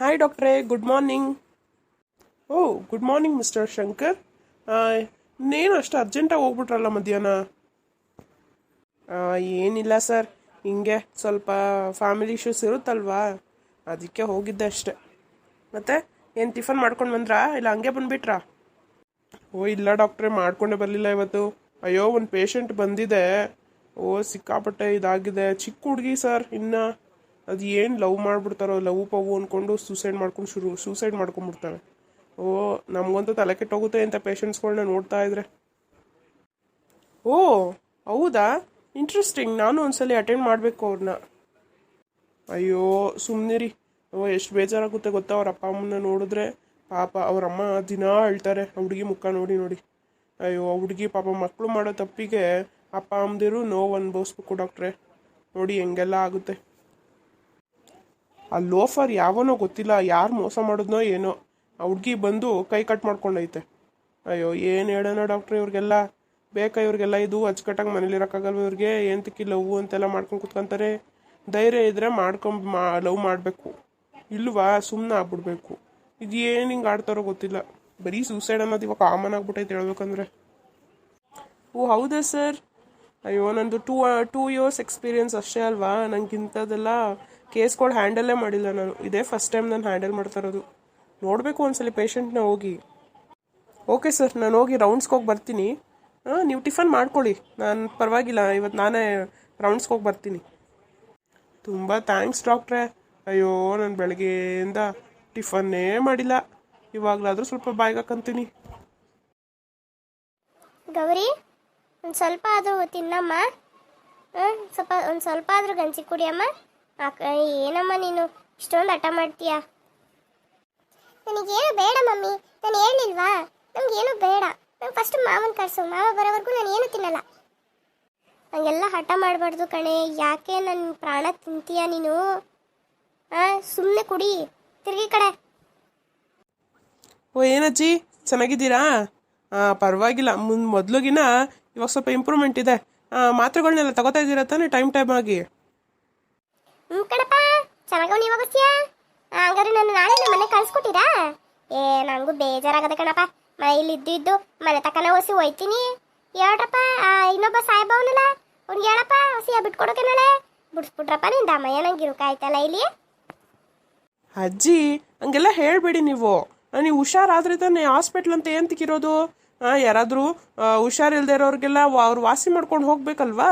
Hi ಡಾಕ್ಟ್ರೇ good morning ಓ good morning mister Shankar ಇನ್ನೇನು ಅಷ್ಟು ಅರ್ಜೆಂಟಾಗಿ ಹೋಗ್ಬಿಟ್ರಲ್ಲ ಮಧ್ಯಾಹ್ನ ಏನಿಲ್ಲ ಸರ್ ಹಿಂಗೆ ಸ್ವಲ್ಪ ಫ್ಯಾಮಿಲಿ ಇಶ್ಯೂಸ್ ಇರುತ್ತಲ್ವಾ ಅದಕ್ಕೆ ಹೋಗಿದ್ದೆ ಅಷ್ಟೆ ಮತ್ತೆ ಏನು ಟಿಫನ್ ಮಾಡ್ಕೊಂಡು ಬಂದ್ರಾ ಇಲ್ಲ ಹಂಗೆ ಬಂದ್ಬಿಟ್ರಾ ಓ ಇಲ್ಲ ಡಾಕ್ಟ್ರೇ ಮಾಡ್ಕೊಂಡೇ ಬರಲಿಲ್ಲ ಇವತ್ತು ಅಯ್ಯೋ ಒಂದು ಪೇಷಂಟ್ ಬಂದಿದೆ ಓ ಸಿಕ್ಕಾಪಟ್ಟೆ ಇದಾಗಿದೆ ಚಿಕ್ಕ ಹುಡುಗಿ ಸರ್ ಇನ್ನು ಅದು ಏನು ಲವ್ ಮಾಡಿಬಿಡ್ತಾರೋ, ಲವ್ ಪವು ಅಂದ್ಕೊಂಡು ಸೂಸೈಡ್ ಮಾಡ್ಕೊಂಡು ಶುರು ಸೂಸೈಡ್ ಮಾಡ್ಕೊಂಡ್ಬಿಡ್ತಾರೆ. ಓ, ನಮಗಂತೂ ತಲೆ ಕೆಟ್ಟೋಗುತ್ತೆ ಅಂತ ಪೇಷಂಟ್ಸ್ಗಳನ್ನ ನೋಡ್ತಾ ಇದ್ರೆ. ಓ, ಹೌದಾ? ಇಂಟ್ರೆಸ್ಟಿಂಗ್ ನಾನು ಒಂದ್ಸಲಿ ಅಟೆಂಡ್ ಮಾಡಬೇಕು ಅವ್ರನ್ನ ಅಯ್ಯೋ ಸುಮ್ಮನಿರಿ ಓ ಎಷ್ಟು ಬೇಜಾರಾಗುತ್ತೆ ಗೊತ್ತಾ? ಅವ್ರ ಅಪ್ಪ ಅಮ್ಮನ ನೋಡಿದ್ರೆ ಪಾಪ ಅವ್ರ ಅಮ್ಮ ದಿನ ಅಳ್ತಾರೆ. ಹುಡುಗಿ ಮುಖ ನೋಡಿ ನೋಡಿ. ಅಯ್ಯೋ ಹುಡುಗಿ ಪಾಪ ಮಕ್ಕಳು ಮಾಡೋ ತಪ್ಪಿಗೆ ಅಪ್ಪ ಅಮ್ಮದಿರು ನೋವು ಅನ್ಭವಿಸ್ಬೇಕು ಡಾಕ್ಟ್ರೆ. ನೋಡಿ, ಹೆಂಗೆಲ್ಲ ಆಗುತ್ತೆ. ಆ ಲೋಫರ್ ಯಾವನೋ ಗೊತ್ತಿಲ್ಲ, ಯಾರು ಮೋಸ ಮಾಡಿದ್ನೋ ಏನೋ. ಆ ಹುಡುಗಿ ಬಂದು ಕೈ ಕಟ್ ಮಾಡ್ಕೊಂಡೈತೆ. ಅಯ್ಯೋ, ಏನು ಹೇಳೋಣ ಡಾಕ್ಟ್ರ್ ಇವ್ರಿಗೆಲ್ಲ? ಬೇಕಾ ಇವ್ರಿಗೆಲ್ಲ ಇದು ಅಚ್ಚುಕಟ್ಟಾಗಿ ಮನೇಲಿ ಇರೋಕ್ಕಾಗಲ್ವ ಇವ್ರಿಗೆ? ಏಂತಕ್ಕೆ ಲವ್ ಅಂತೆಲ್ಲ ಮಾಡ್ಕೊಂಡು ಕುತ್ಕೊಂತಾರೆ. ಧೈರ್ಯ ಇದ್ದರೆ ಮಾಡ್ಕೊಂಡು ಮಾ, ಲವ್ ಮಾಡಬೇಕು. ಇಲ್ವಾ ಸುಮ್ಮನೆ ಆಗ್ಬಿಡ್ಬೇಕು. ಇದು ಏನು ಹಿಂಗೆ ಆಡ್ತಾರೋ ಗೊತ್ತಿಲ್ಲ. ಬರೀ ಸೂಸೈಡ್ ಅನ್ನೋದು ಇವಾಗ ಕಾಮನ್ ಆಗ್ಬಿಟ್ಟೈತೆ ಹೇಳ್ಬೇಕಂದ್ರೆ. ಓ, ಹೌದಾ ಸರ್? ಅಯ್ಯೋ, ನಂದು ಟೂ ಟೂ ಇಯರ್ಸ್ ಎಕ್ಸ್ಪೀರಿಯನ್ಸ್ ಅಷ್ಟೇ ಅಲ್ವಾ? ನಂಗೆ ಇಂಥದ್ದೆಲ್ಲ ಕೇಸ್ಗಳು ಹ್ಯಾಂಡಲ್ಲೇ ಮಾಡಿಲ್ಲ ನಾನು. ಇದೇ ಫಸ್ಟ್ ಟೈಮ್ ನಾನು ಹ್ಯಾಂಡಲ್ ಮಾಡ್ತಾ ಇರೋದು. ನೋಡಬೇಕು ಒಂದ್ಸಲ ಪೇಷಂಟ್ನ ಹೋಗಿ. ಓಕೆ ಸರ್ ನಾನು ಹೋಗಿ ರೌಂಡ್ಸ್ಗೆ ಹೋಗಿ ಬರ್ತೀನಿ. ಹಾಂ, ನೀವು ಟಿಫನ್ ಮಾಡ್ಕೊಳ್ಳಿ. ನಾನು ಪರವಾಗಿಲ್ಲ ಇವತ್ತು ನಾನೇ ರೌಂಡ್ಸ್ಗೆ ಹೋಗಿ ಬರ್ತೀನಿ. ತುಂಬ ಥ್ಯಾಂಕ್ಸ್ ಡಾಕ್ಟ್ರೆ ಅಯ್ಯೋ, ನಾನು ಬೆಳಗ್ಗೆಯಿಂದ ಟಿಫನ್ನೇ ಮಾಡಿಲ್ಲ. ಇವಾಗಲಾದರೂ ಸ್ವಲ್ಪ ಬಾಯ್ಗಾಕಂತೀನಿ ಗೌರಿ, ಒಂದು ಸ್ವಲ್ಪ ಆದರೂ ತಿನ್ನಮ್ಮ. ಸ್ವಲ್ಪ, ಒಂದು ಸ್ವಲ್ಪ ಆದರೂ ಗಂಜಿ ಕುಡಿಯಮ್ಮ. ಏನಮ್ಮ ನೀನು? ಇಷ್ಟೊಂದು ಹಠ ಮಾಡ್ತೀಯಾ? ನನಗೇನು ಬೇಡ ಮಮ್ಮಿ. ನಾನು ಹೇಳಿಲ್ವಾ ನಮಗೇನು ಬೇಡ. ನಂಗೆ ಫಸ್ಟ್ ಮಾವನ ಕರ್ಸು. ಮಾವ ಬರೋವರೆಗೂ ನಾನು ಏನು ತಿನ್ನಲ್ಲ. ಹಂಗೆಲ್ಲ ಹಠ ಮಾಡಬಾರ್ದು ಕಣೆ. ಯಾಕೆ ನನ್ನ ಪ್ರಾಣ ತಿಂತೀಯ ನೀನು? ಹಾಂ ಸುಮ್ಮನೆ ಕುಡಿ. ತಿರುಗಿ ಕಡೆ. ಓ, ಏನಜ್ಜಿ? ಚೆನ್ನಾಗಿದ್ದೀರಾ? ಹಾಂ ಪರವಾಗಿಲ್ಲ. ಮುನ್ ಮೊದಲುಗಿನ ಇವಾಗ ಸ್ವಲ್ಪ ಇಂಪ್ರೂವ್ಮೆಂಟ್ ಇದೆ. ಮಾತ್ರೆಗಳನ್ನೆಲ್ಲ ತಗೋತಾ ಇದ್ದೀರಾ ತಾನೇ ಟೈಮ್ ಟೈಮ್ ಆಗಿ? ಹ್ಞೂ ಕಣಪ್ಪ. ಚೆನ್ನಾಗವ್ ನೀವು ಹಂಗಾರೆ ನಾನು ನಾಳೆ ನಮ್ಮ ಮನೆ ಕಳ್ಸ್ಕೊಟ್ಟಿರಾ? ಏ, ನಂಗೂ ಬೇಜಾರಾಗದ ಕಣಪ್ಪ. ಮನೆ ಇದ್ದು ಇದ್ದು ಮನೆ ತಕನ ಹೊಸಿ ಹೋಯ್ತೀನಿ. ಹೇಳ್ರಪ್ಪ ಇನ್ನೊಬ್ಬ ಇನ್ನೊಬ್ಬ ಸಾಹೇಬವನಲ್ಲ ಅವ್ನಿಗೆ ಹೇಳಪ್ಪ ಹೊಸಿ ಬಿಟ್ಕೊಡೋಕೆ ನಾಳೆ ಬಿಡಿಸ್ಬಿಟ್ರಪ್ಪ, ನಿಂದ ಅಮ್ಮಯ್ಯ ನಂಗೆ ಇರುಕಾಯ್ತಲ್ಲ ಇಲ್ಲಿ. ಅಜ್ಜಿ, ಹಂಗೆಲ್ಲ ಹೇಳಬೇಡಿ ನೀವು. ನೀವು ಹುಷಾರಾದ್ರೆ ತಾನೇ ಹಾಸ್ಪಿಟ್ಲ್ ಅಂತ ಏಂತಕ್ಕಿರೋದು ತಿಕ್ಕಿರೋದು? ಯಾರಾದರೂ ಹುಷಾರಿಲ್ದೇ ಇರೋರಿಗೆಲ್ಲ ಅವ್ರು ವಾಸಿ ಮಾಡ್ಕೊಂಡು ಹೋಗ್ಬೇಕಲ್ವಾ?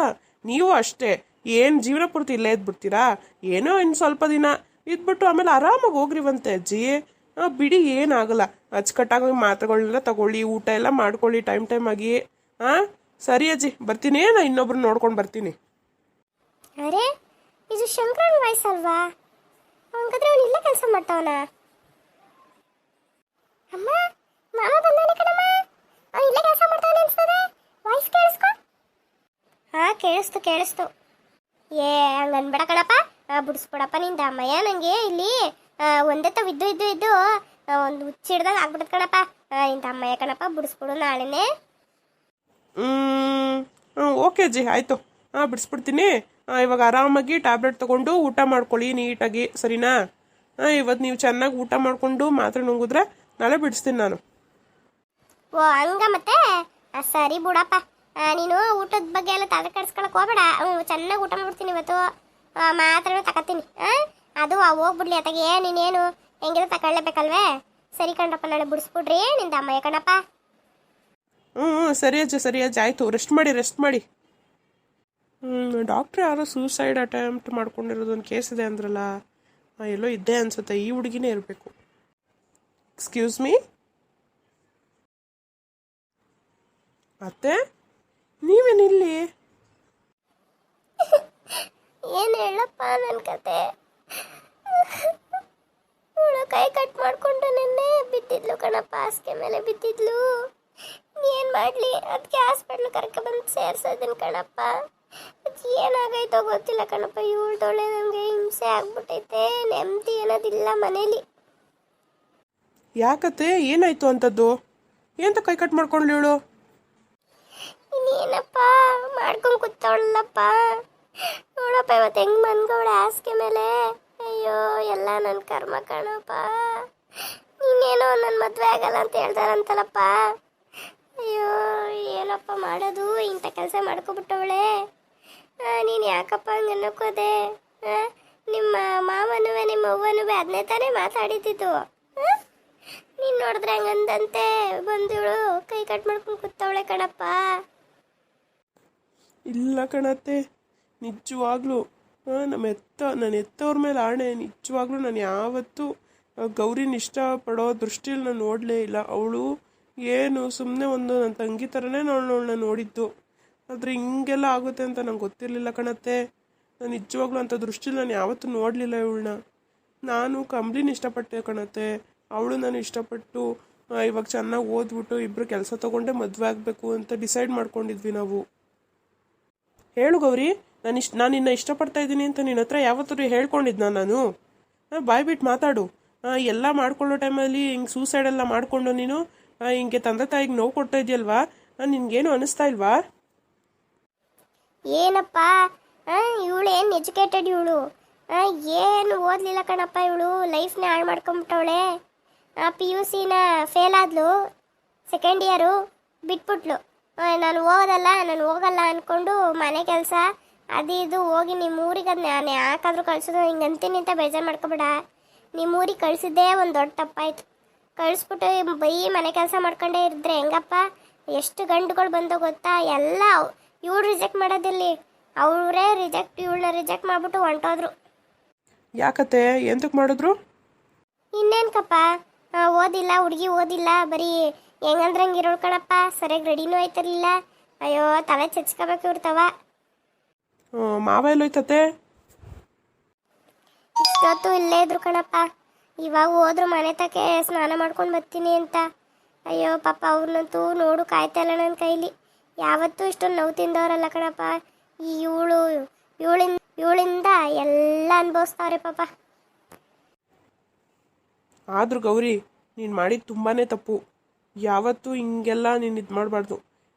ನೀವು ಅಷ್ಟೇ. ಏನು ಜೀವನ ಪೂರ್ತಿ ಇಲ್ಲೇ ಇದ್ಬಿಡ್ತೀರಾ? ಏನೋ ಇನ್ನು ಸ್ವಲ್ಪ ದಿನ. ಇದ್ಬಿಟ್ಟು ಆಮೇಲೆ ಆರಾಮಾಗಿ ಹೋಗ್ರಿವಂತೆ. ಅಜ್ಜಿ ಬಿಡಿ, ಏನಾಗಲ್ಲ. ಅಚ್ಚುಕಟ್ಟಾಗಿ ಮಾತ್ರೆಗಳನ್ನೆಲ್ಲ ತಗೊಳ್ಳಿ, ಊಟ ಎಲ್ಲ ಮಾಡ್ಕೊಳ್ಳಿ, ಟೈಮ್ ಟೈಮ್ ಆಗಿ ಹಾಂ ಸರಿ ಅಜ್ಜಿ, ಬರ್ತೀನಿ. ನಾ ಇನ್ನೊಬ್ರು ನೋಡ್ಕೊಂಡು ಬರ್ತೀನಿ. ಅರೆ, ಇದು ಶಂಕರನ್ ಅಲ್ವಾ? ಹಂಗಾದ್ರೆ ಅವನು ಇಲ್ಲೇ ಕೆಲಸ ಮಾಡ್ತಾವನ? ಅಮ್ಮ, ಮಾಮ ಬಂದಾನೆ ಕಣಮ್ಮ. ಅವನು ಇಲ್ಲೇ ಕೆಲಸ ಮಾಡ್ತಾವನೆ ಅನ್ಸ್ತದೆ. ವಾಯ್ಸ್ ಕೇಳಿಸ್ಕೊ? ಹಾ, ಕೇಳಿಸ್ತು ಕೇಳಿಸ್ತು. ಏ ಹಂಗ ಅನ್ಬೇಡ ಕಣಪ್ಪ. ಬಿಡಿಸ್ಬಿಡಪ್ಪ ನಿಂದ. ಅಮ್ಮಯ್ಯ ನನಗೆ ಇಲ್ಲಿ ಒಂದೇ ತವ ಇದ್ದು ಇದ್ದು ಇದ್ದು ಒಂದು ಹುಚ್ಚಿ ಹುಚ್ಚಿಡ್ದಂಗೆ ಆಗ್ಬಿಡತ್ ಕಣಪ್ಪ. ನಿಂತ ಇಂಥ ಅಮ್ಮಯ್ಯ ಕಣಪ್ಪ ಬಿಡಿಸ್ಬಿಡು ನಾಳೆನೆ. ಓಕೆ ಜಿ ಆಯಿತು. ಹಾಂ ಬಿಡಿಸ್ಬಿಡ್ತೀನಿ. ಇವಾಗ ಆರಾಮಾಗಿ ಟ್ಯಾಬ್ಲೆಟ್ ತೊಗೊಂಡು ಊಟ ಮಾಡ್ಕೊಳ್ಳಿ ನೀಟಾಗಿ ಸರಿನಾ? ಹಾಂ ಇವತ್ತು ನೀವು ಚೆನ್ನಾಗಿ ಊಟ ಮಾಡಿಕೊಂಡು ಮಾತ್ರ ನುಂಗಿದ್ರೆ ನಾಳೆ ಬಿಡಿಸ್ತೀನಿ ನಾನು. ಓ ಹಂಗ ಮತ್ತೆ? ಸರಿ ಬಿಡಪ್ಪ. ನೀನು ಊಟದ ಬಗ್ಗೆ ಎಲ್ಲ ತಲೆ ಕೆಡ್ಸ್ಕೊಳಕ್ ಹೋಗ್ಬೇಡ. ಚೆನ್ನಾಗಿ ಊಟ ಮಾಡ್ತೀನಿ ಇವತ್ತು. ತಗೋತೀನಿ ಆ? ಅದು ಹೋಗ್ಬಿಡ್ಲಿ ಅತ್ತಾಗೆ. ನೀನೇನು ಹೆಂಗಿದ್ರು ತಗೊಳ್ಳೇಬೇಕಲ್ವೇ ಸರಿ ಕಣ್ರಪ್ಪ ನಾಳೆ ಬಿಡಿಸ್ಬಿಡ್ರಿ. ನಿಂದ ಅಮ್ಮಯ್ಯ ಕಣಪ್ಪ ಹ್ಞೂ ಸರಿ ಅಜ್ಜ ಸರಿ ಅಜ್ಜ. ಆಯಿತು ರೆಸ್ಟ್ ಮಾಡಿ ರೆಸ್ಟ್ ಮಾಡಿ. ಹ್ಞೂ ಡಾಕ್ಟ್ರ್ ಯಾರೋ ಸೂಸೈಡ್ ಅಟೆಂಪ್ಟ್ ಮಾಡ್ಕೊಂಡಿರೋದು ಒಂದು ಕೇಸ್ ಇದೆ ಅಂದ್ರಲ್ಲ ಎಲ್ಲೋ ಇದ್ದೇ ಅನ್ಸುತ್ತೆ. ಈ ಹುಡುಗಿನೇ ಇರಬೇಕು. ಎಕ್ಸ್ಕ್ಯೂಸ್ ಮೀ ಅತ್ತೆ? ನೀವೇನಿಲ್ಲಿ? ಏನು ಹೇಳಪ್ಪ ನನ್ನ ಕತೆ? ಇವಳು ಕೈ ಕಟ್ ಮಾಡ್ಕೊಂಡು ನಿನ್ನೆ ಬಿದ್ದಿದ್ಲು ಕಣಪ್ಪ ಹಾಸಿಗೆ ಮೇಲೆ ಬಿದ್ದಿದ್ಲು. ಏನು ಮಾಡಲಿ? ಅದಕ್ಕೆ ಹಾಸ್ಪಿಟ್ಲ್ ಕರ್ಕ ಬಂದು ಸೇರ್ಸೋದನ್ ಕಣಪ್ಪ. ಅದ್ ಏನಾಗೈತೋ ಗೊತ್ತಿಲ್ಲ ಕಣಪ್ಪ ಇವಳ್ದೊಳೆ ನನಗೆ ಹಿಂಸೆ ಆಗ್ಬಿಟ್ಟೈತೆ ನೆಮ್ಮದಿ ಅನ್ನೋದಿಲ್ಲ ಮನೇಲಿ. ಯಾಕತ್ತೆ? ಏನಾಯ್ತು ಅಂತದ್ದು? ಎಂತ ಕೈ ಕಟ್ ಮಾಡ್ಕೊಂಡ್ಲಿ ಹೇಳು ಇನ್ನೇನಪ್ಪ ಮಾಡ್ಕೊಂಡು ಕೂತವಳಲ್ಲಪ್ಪ ನೋಡಪ್ಪ, ಇವತ್ತು ಹೆಂಗೆ ಮನ್ಗವಳೆ ಹಾಸಿಗೆ ಮೇಲೆ? ಅಯ್ಯೋ, ಎಲ್ಲ ನನ್ನ ಕರ್ಮ ಕಣಪ್ಪ. ನೀನೇನೋ ನನ್ನ ಮದುವೆ ಆಗಲ್ಲ ಅಂತ ಹೇಳ್ತಾರಂತಲಪ್ಪ ಅಯ್ಯೋ, ಏನಪ್ಪ ಮಾಡೋದು? ಇಂಥ ಕೆಲಸ ಮಾಡ್ಕೊಬಿಟ್ಟವಳೆ. ನೀನು ಯಾಕಪ್ಪ ಹಂಗೆ ಅನ್ನಕೋದೆ ನಿಮ್ಮ ಮಾವನೂ ನಿಮ್ಮ ಅವ್ವನೂ ಅದನ್ನೇ ತಾನೇ ಮಾತಾಡಿದ್ದು. ನೀನು ನೋಡಿದ್ರೆ ಹಂಗಂದಂತೆ ಬಂದಿವಳು ಕೈ ಕಟ್ ಮಾಡ್ಕೊಂಡು ಕೂತವಳೆ ಕಣಪ್ಪ. ಇಲ್ಲ ಕಣತ್ತೆ. ನಿಜವಾಗ್ಲೂ ನಮ್ಮ ಎತ್ತ, ನನ್ನ ಎತ್ತವ್ರ ಮೇಲೆ ಆಣೆ. ನಿಜವಾಗ್ಲೂ ನಾನು ಯಾವತ್ತೂ ಗೌರಿನ ಇಷ್ಟಪಡೋ ದೃಷ್ಟಿಯಲ್ಲಿ ನಾನು ನೋಡಲೇ ಇಲ್ಲ. ಅವಳು ಏನು ಸುಮ್ಮನೆ ಒಂದು ನನ್ನ ತಂಗಿ ಥರನೇ ನಾನು ಅವಳನ್ನ ನೋಡಿದ್ದು. ಆದರೆ ಹಿಂಗೆಲ್ಲ ಆಗುತ್ತೆ ಅಂತ ನಂಗೆ ಗೊತ್ತಿರಲಿಲ್ಲ ಕಣತ್ತೆ. ನಾನು ನಿಜವಾಗ್ಲೂ ಅಂಥ ದೃಷ್ಟಿಲಿ ನಾನು ಯಾವತ್ತೂ ನೋಡಲಿಲ್ಲ ಇವಳನ್ನ. ನಾನು ಕಂಬ್ಲಿನ ಇಷ್ಟಪಟ್ಟೆ ಕಣತ್ತೆ. ಅವಳು ನಾನು ಇಷ್ಟಪಟ್ಟು ಇವಾಗ ಚೆನ್ನಾಗಿ ಓದ್ಬಿಟ್ಟು ಇಬ್ಬರು ಕೆಲಸ ತೊಗೊಂಡೆ ಮದುವೆ ಆಗಬೇಕು ಅಂತ ಡಿಸೈಡ್ ಮಾಡ್ಕೊಂಡಿದ್ವಿ ನಾವು. ಹೇಳು ಗೌರಿ, ನಾನು ಇಷ್ಟ ನಾನು ನಿನ್ನ ಇಷ್ಟಪಡ್ತಾ ಇದ್ದೀನಿ ಅಂತ ನಿನ್ನ ಹತ್ರ ಯಾವತ್ತೂ ಹೇಳ್ಕೊಂಡಿದ್ನ ನಾನು. ಹಾಂ ಬಾಯ್ ಬಿಟ್ಟು ಮಾತಾಡು. ಎಲ್ಲ ಮಾಡ್ಕೊಳ್ಳೋ ಟೈಮಲ್ಲಿ ಹಿಂಗೆ ಸೂಸೈಡ್ ಎಲ್ಲ ಮಾಡಿಕೊಂಡು ನೀನು ಹಿಂಗೆ ತಂದೆ ತಾಯಿಗೆ ನೋವು ಕೊಡ್ತಾ ಇದೆಯಲ್ವಾ? ನಿನಗೇನು ಅನಿಸ್ತಾ ಇಲ್ವಾ? ಏನಪ್ಪ? ಇವಳು ಏನು ಎಜುಕೇಟೆಡ್ ಇವಳು? ಏನು ಓದಲಿಲ್ಲ ಕಣಪ್ಪ ಇವಳು. ಲೈಫ್ನ ಹಾಳು ಮಾಡ್ಕೊಂಬಿಟ್ಟವಳೆ. ಪಿ ಯು ಸಿನ ಫೇಲ್ ಆದ್ಲು. ಸೆಕೆಂಡ್ ಇಯರು ಬಿಟ್ಬಿಟ್ಲು. ನಾನು ಹೋಗೋದಲ್ಲ ನಾನು ಹೋಗಲ್ಲ ಅಂದ್ಕೊಂಡು ಮನೆ ಕೆಲಸ ಅದು ಇದು ಹೋಗಿ ನಿಮ್ಮ ಊರಿಗೆ ಅದು ನಾನು ಯಾಕಾದರೂ ಕಳ್ಸೋದು ಹಿಂಗೆ ಅಂತೀನಿ ಅಂತ ಬೇಜಾರು ಮಾಡ್ಕೊಬೇಡ. ನಿಮ್ಮ ಊರಿಗೆ ಕಳಿಸಿದ್ದೇ ಒಂದು ದೊಡ್ಡ ತಪ್ಪಾಯಿತು. ಕಳಿಸ್ಬಿಟ್ಟು ಬೈ ಮನೆ ಕೆಲಸ ಮಾಡ್ಕೊಂಡೇ ಇದ್ದರೆ ಹೆಂಗಪ್ಪ? ಎಷ್ಟು ಗಂಡುಗಳು ಬಂದೋ ಗೊತ್ತಾ? ಎಲ್ಲ ಇವ್ರು ರಿಜೆಕ್ಟ್ ಮಾಡೋದಿಲ್ಲಿ. ಅವರೇ ರಿಜೆಕ್ಟ್ ಇವಳನ್ನ ರಿಜೆಕ್ಟ್ ಮಾಡಿಬಿಟ್ಟು ಹೊಂಟೋದ್ರು. ಯಾಕತ್ತೆ? ಎಂತಕ್ಕೆ ಮಾಡಿದ್ರು? ಇನ್ನೇನ್ಕಪ್ಪ? ಆ, ಓದಿಲ್ಲ ಹುಡುಗಿ ಓದಿಲ್ಲ ಬರೀ ಹೆಂಗಂದ್ರೆ ಹಂಗೆ ಇರೋಳು ಕಣಪ್ಪ ಸರಿಯಾಗಿ ರೆಡಿನೂ ಆಯ್ತಿರ್ಲಿಲ್ಲ. ಅಯ್ಯೋ ತಲೆ ಚಚ್ಕೋಬೇಕು ಇರ್ತಾವ ಮಾವ ಎಲ್ಲೋಯ್ತತೆ? ಇಷ್ಟೊತ್ತು ಇಲ್ಲೇ ಇದ್ರು ಕಣಪ್ಪ. ಇವಾಗ ಹೋದ್ರು ಮನೆ ತಕ್ಕೆ ಸ್ನಾನ ಮಾಡ್ಕೊಂಡು ಬರ್ತೀನಿ ಅಂತ. ಅಯ್ಯೋ ಪಾಪ ಅವ್ರನ್ನಂತೂ ನೋಡು ಕಾಯ್ತಾ ಇಲ್ಲ ನನ್ನ ಕೈಲಿ. ಯಾವತ್ತೂ ಇಷ್ಟೊಂದು ನೋವು ತಿಂದವರಲ್ಲ ಕಣಪ್ಪ. ಈ ಇವಳು ಇವಳಿಂದ ಇವಳಿಂದ ಎಲ್ಲ ಅನುಭವಿಸ್ತಾವ್ರೆ ಪಾಪ. ಆದರೂ ಗೌರಿ ನೀನು ಮಾಡಿದ ತುಂಬಾ ತಪ್ಪು. ಯಾವತ್ತೂ ಹಿಂಗೆಲ್ಲ ನೀನು ಇದು ಮಾಡಬಾರ್ದು.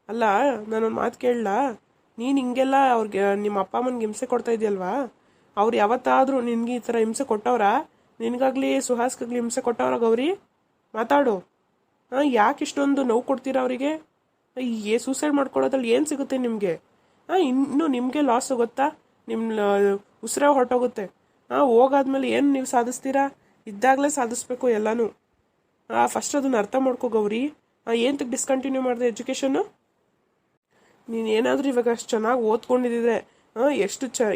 ಅಲ್ಲ, ನಾನೊಂದು ಮಾತು ಕೇಳಲಾ? ನೀನು ಹಿಂಗೆಲ್ಲ ಅವ್ರಿಗೆ, ನಿಮ್ಮ ಅಪ್ಪ ಅಮ್ಮನಿಗೆ ಹಿಂಸೆ ಕೊಡ್ತಾ ಇದೆಯಲ್ವಾ? ಅವ್ರು ಯಾವತ್ತಾದರೂ ನಿನಗೆ ಈ ಥರ ಹಿಂಸೆ ಕೊಟ್ಟವ್ರ? ನಿನಗಾಗಲಿ ಸುಹಾಸ್ಗಾಗ್ಲಿ ಹಿಂಸೆ ಕೊಟ್ಟವ್ರ ಗೌರಿ? ಮಾತಾಡು. ಹಾಂ ಯಾಕೆ ಇಷ್ಟೊಂದು ನೋವು ಕೊಡ್ತೀರಾ ಅವರಿಗೆ? ಏ ಸೂಸೈಡ್ ಮಾಡ್ಕೊಳ್ಳೋದ್ರಲ್ಲಿ ಏನು ಸಿಗುತ್ತೆ ನಿಮಗೆ? ಹಾಂ ಇನ್ನೂ ನಿಮಗೆ ಲಾಸ್ ಗೊತ್ತಾ? ನಿಮ್ಮ ಉಸಿರೇ ಹೊರಟೋಗುತ್ತೆ. ಹಾಂ ಹೋಗಾದ್ಮೇಲೆ ಏನು ನೀವು ಸಾಧಿಸ್ತೀರಾ? ಇದ್ದಾಗಲೇ ಸಾಧಿಸ್ಬೇಕು ಎಲ್ಲನೂ. ಫಸ್ಟ್ ಅದನ್ನ ಅರ್ಥ ಮಾಡ್ಕೋ ಗೌರಿ. ಹಾಂ ಏನಕ್ಕೆ ಡಿಸ್ಕಂಟಿನ್ಯೂ ಮಾಡಿದೆ ಎಜುಕೇಷನ್ನು ನೀನು ಏನಾದರೂ ಇವಾಗ ಅಷ್ಟು ಚೆನ್ನಾಗಿ ಓದ್ಕೊಂಡಿದ್ದಿದ್ರೆ ಹಾಂ ಎಷ್ಟು ಚ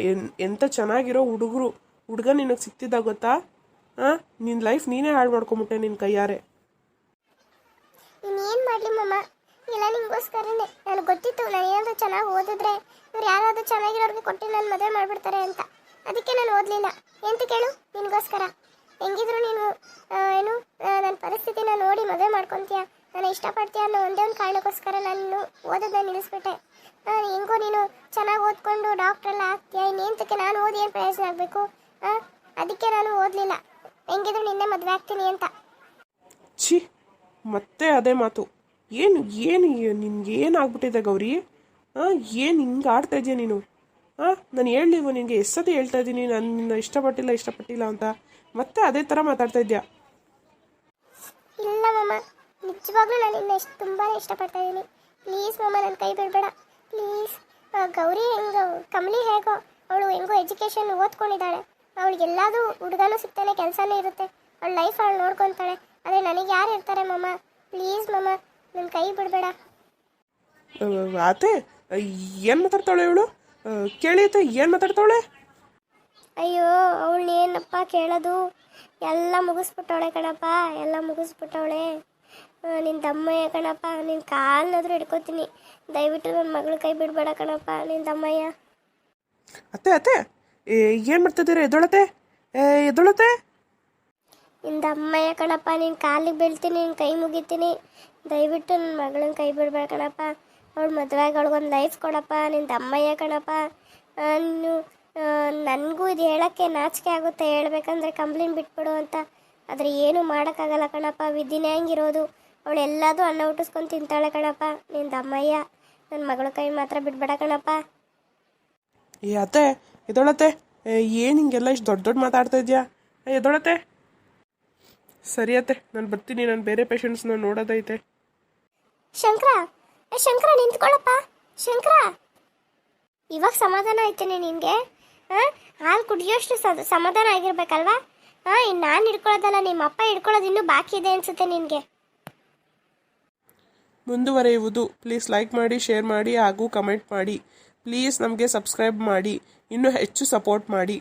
ಎಂಥ ಚೆನ್ನಾಗಿರೋ ಹುಡುಗರು, ಹುಡುಗ ನಿನಗೆ ಸಿಕ್ತಿದ್ದ ಗೊತ್ತಾ? ಹಾಂ ನಿನ್ನ ಲೈಫ್ ನೀನೇ ಹಾಳು ಮಾಡ್ಕೊಂಬಿಟ್ಟೆ ನಿನ್ನ ಕೈಯಾರೆ. ಇನ್ನೇನು ಮಾಡಲಿ ಮಮ್ಮ ಇಲ್ಲ, ನಿಮಗೋಸ್ಕರನೇ. ನನಗೆ ಗೊತ್ತಿತ್ತು, ನಾನು ಏನಾದರೂ ಚೆನ್ನಾಗಿ ಓದಿದ್ರೆ ಇವ್ರು ಯಾರಾದರೂ ಚೆನ್ನಾಗಿರೋರಿಗೆ ಕೊಟ್ಟು ನನ್ನ ಮದುವೆ ಮಾಡಿಬಿಡ್ತಾರೆ ಅಂತ. ಅದಕ್ಕೆ ನಾನು ಓದಲಿಲ್ಲ. ಎಂತ ಕೇಳು? ನಿನಗೋಸ್ಕರ. ಹೆಂಗಿದ್ರು ನೀನು ಏನು ನನ್ನ ಪರಿಸ್ಥಿತಿನ ನೋಡಿ ಮದುವೆ ಮಾಡ್ಕೊತೀಯ, ನಾನು ಇಷ್ಟಪಡ್ತೀಯ ಅನ್ನೋ ಒಂದೇ ಒಂದು ಕಾರಣಕ್ಕೋಸ್ಕರ ನಾನು ಓದೋದನ್ನ ನಿಲ್ಲಿಸ್ಬಿಟ್ಟೆ. ಹೆಂಗೋ ನೀನು ಚೆನ್ನಾಗಿ ಓದ್ಕೊಂಡು ಡಾಕ್ಟ್ರ್ ಎಲ್ಲ ಆಗ್ತೀಯ, ಇನ್ನೇಂತಕ್ಕೆ ನಾನು ಓದಿ ಏನು ಪ್ರಯೋಜನ ಆಗಬೇಕು? ಅದಕ್ಕೆ ನಾನು ಓದಲಿಲ್ಲ. ಹೆಂಗಿದ್ರು ನಿನ್ನೆ ಮದುವೆ ಆಗ್ತೀನಿ ಅಂತ. ಛೀ, ಮತ್ತೆ ಅದೇ ಮಾತು. ಏನು ಏನು ನಿನ್ಗೆ ಏನಾಗ್ಬಿಟ್ಟಿದೆ ಗೌರಿ? ಹಾಂ ಏನು ಹಿಂಗೆ ಆಡ್ತಾ ಇದೆಯಾ ನೀನು? ಹಾಂ ನಾನು ಹೇಳಲಿಲ್ವ ನಿನಗೆ? ಎಷ್ಟೊತ್ತು ಹೇಳ್ತಾ ಇದ್ದೀನಿ, ನಾನು ನಿನ್ನ ಇಷ್ಟಪಟ್ಟಿಲ್ಲ ಇಷ್ಟಪಟ್ಟಿಲ್ಲ ಅಂತ. ಮತ್ತೆ ಅದೇ ಥರ ಮಾತಾಡ್ತಾ ಇದ್ಯಾ ಇಲ್ಲ ಮಮ್ಮ ನಿಜವಾಗ್ಲೂ ನಾನು ನಿನ್ನ ಎಷ್ಟು ತುಂಬಾ ಇಷ್ಟಪಡ್ತಾ ಇದ್ದೀನಿ. ಪ್ಲೀಸ್ ಮಮ್ಮ ನನ್ನ ಕೈ ಬಿಡಬೇಡ. ಪ್ಲೀಸ್ ಗೌರಿ ಹೆಂಗೋ ಕಮಲಿ ಹೇಗೋ ಅವಳು ಹೆಂಗೋ ಎಜುಕೇಷನ್ ಓದ್ಕೊಂಡಿದ್ದಾಳೆ. ಅವಳಿಗೆ ಎಲ್ಲದೂ ಹುಡುಗನೂ ಸಿಗ್ತಾನೆ ಕೆಲಸನೂ ಇರುತ್ತೆ. ಅವಳ ಲೈಫ್ ಅವಳು ನೋಡ್ಕೊತಾಳೆ. ಆದರೆ ನನಗೆ ಯಾರು ಇರ್ತಾರೆ ಮಮ್ಮ ಪ್ಲೀಸ್ ಮಮ್ಮ ನನ್ನ ಕೈ ಬಿಡಬೇಡ. ಆತೆ ಏನು ಮಾತಾಡ್ತಾಳೆ ಇವಳು? ಕೇಳಿ ಆತೆ ಏನು ಮಾತಾಡ್ತಾಳೆ? ಅಯ್ಯೋ ಅವಳು ಏನಪ್ಪ ಕೇಳೋದು? ಎಲ್ಲ ಮುಗಿಸ್ಬಿಟ್ಟವಳೆ ಕಣಪ್ಪ ಎಲ್ಲ ಮುಗಿಸ್ಬಿಟ್ಟವಳೆ. ನಿನ್ನ ತಮ್ಮಯ್ಯ ಕಣಪ್ಪ ನಿನ್ನ ಕಾಲ್ನಾದ್ರೂ ಹಿಡ್ಕೋತೀನಿ. ದಯವಿಟ್ಟು ನನ್ನ ಮಗಳ ಕೈ ಬಿಡಬೇಡ ಕಣಪ್ಪ ನಿನ್ನ ತಮ್ಮಯ್ಯ ಅತ್ತೆ ಅತ್ತೆ ಏನು ಮಾಡ್ತಿದ್ದೀರಾ? ಎದೊಳತೆ ಏ ಎದ್ದೊಳತೆ ನಿನ್ನ ಅಮ್ಮಯ್ಯ ಕಣಪ್ಪ ನಿನ್ನ ಕಾಲಿಗೆ ಬೀಳ್ತೀನಿ ನಿನ್ನ ಕೈ ಮುಗಿತೀನಿ. ದಯವಿಟ್ಟು ನನ್ನ ಮಗಳನ್ನ ಕೈ ಬಿಡಬೇಡ ಕಣಪ್ಪ. ಅವಳು ಮದುವೆಗೆ ಅವಳಿಗೊಂದು ಲೈಫ್ ಕೊಡಪ್ಪ ನಿನ್ನ ಅಮ್ಮಯ್ಯ ಕಣಪ್ಪ. ನೀನು ನನಗೂ ಇದು ಹೇಳೋಕ್ಕೆ ನಾಚಿಕೆ ಆಗುತ್ತೆ ಹೇಳ್ಬೇಕಂದ್ರೆ ಕಂಪ್ಲೇಂಟ್ ಬಿಟ್ಬಿಡು ಅಂತ. ಆದರೆ ಏನು ಮಾಡೋಕ್ಕಾಗಲ್ಲ ಕಣಪ್ಪ ವಿದ್ಯೆ ಹೆಂಗಿರೋದು. ಅವಳು ಎಲ್ಲದೂ ಅನ್ನ ಹುಟ್ಟಿಸ್ಕೊಂಡು ತಿಂತಾಳೆ ಕಣಪ್ಪ. ನಿನ್ನ ಅಮ್ಮಯ್ಯ ನನ್ನ ಮಗಳ ಕೈ ಮಾತ್ರ ಬಿಡ್ಬೇಡ ಕಣಪ್ಪ. ಏ ಅತ್ತೆ ಎದೊಳತ್ತೆ ಏನು ಹಿಂಗೆಲ್ಲ ಇಷ್ಟು ದೊಡ್ಡ ದೊಡ್ಡ ಮಾತಾಡ್ತಾ ಇದೆಯಾ? ಎದೊಳತ್ತೆ ಸರಿಯತ್ತೆ ನಾನು ಬರ್ತೀನಿ. ನಾನು ಬೇರೆ ಪೇಷಂಟ್ಸ್ನ ನೋಡೋದೈತೆ. ಶಂಕರ ಶಂಕರ ನಿಂತ್ಕೊಳ್ಳಪ್ಪ ಶಂಕರ ಇವಾಗ ಸಮಾಧಾನ ಆಯ್ತೇನೆ ನಿನಗೆ? ಹಾಂ? ಹಾಲು ಕುಡಿಯೋಷ್ಟು ಸಮಾಧಾನ ಆಗಿರ್ಬೇಕಲ್ವಾ? ಹಾಂ ಇನ್ನು ನಾನು ಹಿಡ್ಕೊಳ್ಳೋದಲ್ಲ ನಿಮ್ಮ ಅಪ್ಪ ಹಿಡ್ಕೊಳ್ಳೋದು ಇನ್ನೂ ಬಾಕಿ ಇದೆ ಅನ್ಸುತ್ತೆ ನಿನಗೆ. ಮುಂದುವರೆಯುವುದು. ಪ್ಲೀಸ್ ಲೈಕ್ ಮಾಡಿ, ಶೇರ್ ಮಾಡಿ ಹಾಗೂ ಕಮೆಂಟ್ ಮಾಡಿ. ಪ್ಲೀಸ್ ನಮಗೆ ಸಬ್ಸ್ಕ್ರೈಬ್ ಮಾಡಿ. ಇನ್ನೂ ಹೆಚ್ಚು ಸಪೋರ್ಟ್ ಮಾಡಿ.